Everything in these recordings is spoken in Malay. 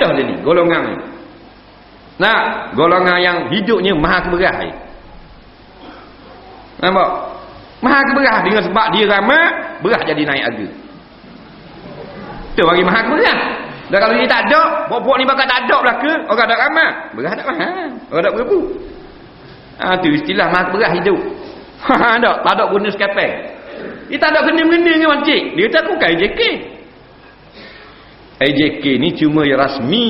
dah dia ni golongan ni. Nah golongan yang hidupnya maha keberah ni. Nampak? Maha keberah dengan sebab dia ramai berah jadi naik harga. Tu bagi maha keberah dan kalau dia tak ada buat-buat ni bakal tak ada belaka. Orang tak ramai berah tak mahal orang tak beribu ha, tu istilah maha keberah hidup. Ha, tak, tak ada guna sekapel dia tak ada kena-kena dengan makcik dia kata aku kan JK AJK ni cuma yang rasmi.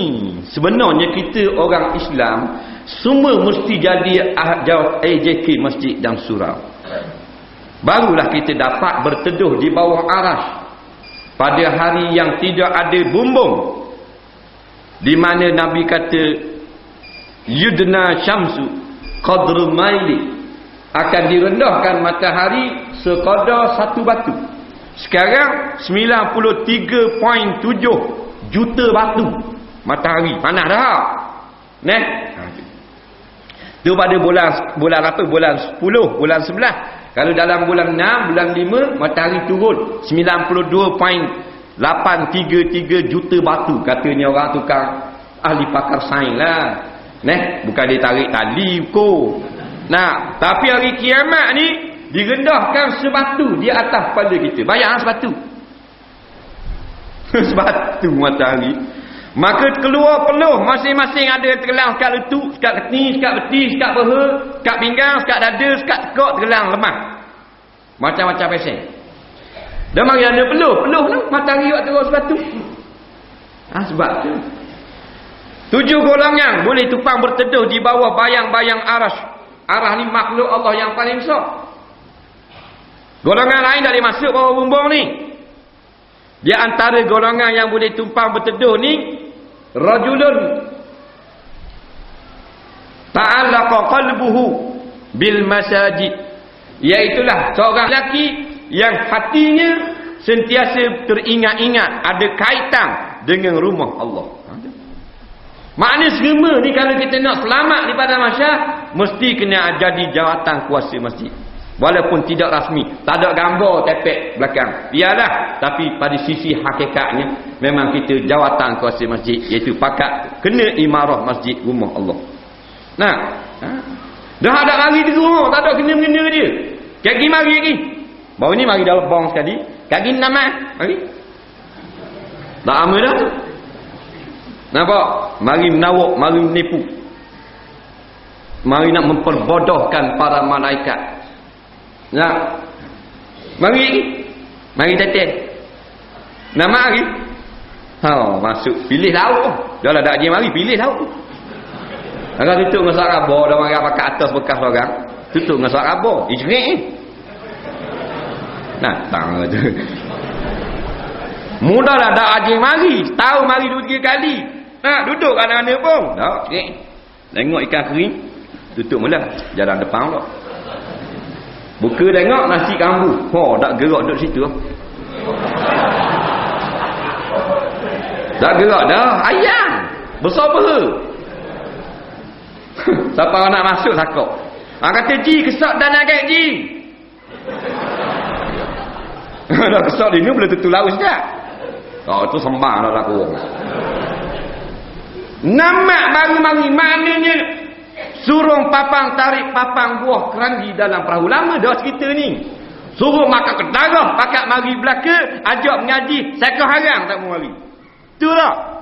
Sebenarnya kita orang Islam semua mesti jadi jawab AJK masjid dan surau. Barulah kita dapat berteduh di bawah aras pada hari yang tidak ada bumbung. Di mana Nabi kata yudna syamsu qadru maili akan direndahkan matahari sekadar satu batu. Sekarang 93.7 juta batu matahari panas dah. Neh. Tu pada bulan bulan apa? Bulan 10, bulan 11. Kalau dalam bulan 6, bulan 5 matahari turun 92.833 juta batu katanya orang tukang ahli pakar sains lah. Neh, bukan dia tarik tali ko. Nah, tapi hari kiamat ni direndahkan sebatu di atas kepala kita. Bayang sebatu. sebatu matahari. Maka keluar peluh masing-masing ada tergelang sekat letup, sekat keti, sekat beti, sekat peha, sekat pinggang, sekat dada, sekat tekak tergelang lemah. Macam-macam pesen. Dan mari ada peluh, peluh tu matahari buat terus sebatu. Ha, sebab tu. Tujuh golongan boleh tupang berteduh di bawah bayang-bayang aras. Arah ni makhluk Allah yang paling besar. Golongan lain boleh masuk bawah bumbung ni. Di antara golongan yang boleh tumpang berteduh ni rajulun ta'allaqa qalbuhu bil masajid. Iaitulah seorang lelaki yang hatinya sentiasa teringat-ingat ada kaitan dengan rumah Allah. Makna semua ni kalau kita nak selamat daripada masyarakat mesti kena jadi jawatan kuasa masjid. Walaupun tidak rasmi. Tak ada gambar tepek belakang. Biarlah. Tapi pada sisi hakikatnya. Memang kita jawatan kuasa masjid. Iaitu pakat. Kena imarah masjid rumah Allah. Nah. Ha? Dah ada mari di rumah. Tak ada kena-kena dia. Kaki mari lagi. Baru ni mari dalam bong sekali. Kaki nama. Mari. Tak lama dah. Nampak? Mari menawak. Mari menipu. Mari nak memperbodohkan para malaikat. Ya. Mari. Mari tetek. Nama mari. Ha, masuk pilih lauk. Dah lah dak dia mari pilih lauk. Agak tutup dengan suara abo dah mari pakai atas bekas orang. Tutup dengan suara abo. Ijrik eh. Nah, tang tu. Mudahlah dak aje mari. Tahu mari dua tiga kali. Nah, duduk anak-anak pun. Dak. Tengok ikan kering. Tutup mula jalan depan pula. Buka tengok nasi kambu. Oh, tak gerak duduk situ. Tak gerak dah. Ayam. Besar apa? Siapa nak masuk sakok? Ha, kata Ji, kesak dan agak Ji. dah kesak dia ni boleh tutup laut sekejap. Oh, tu sembang dah lah kurang. Namak baru-baru maknanya Suruh papang tarik papang buah keranji dalam perahu. Lama dah cerita ni. Suruh makan kedarah. Pakat mari belaka. Ajak mengaji. Saya keharang tak mau mari. Itulah.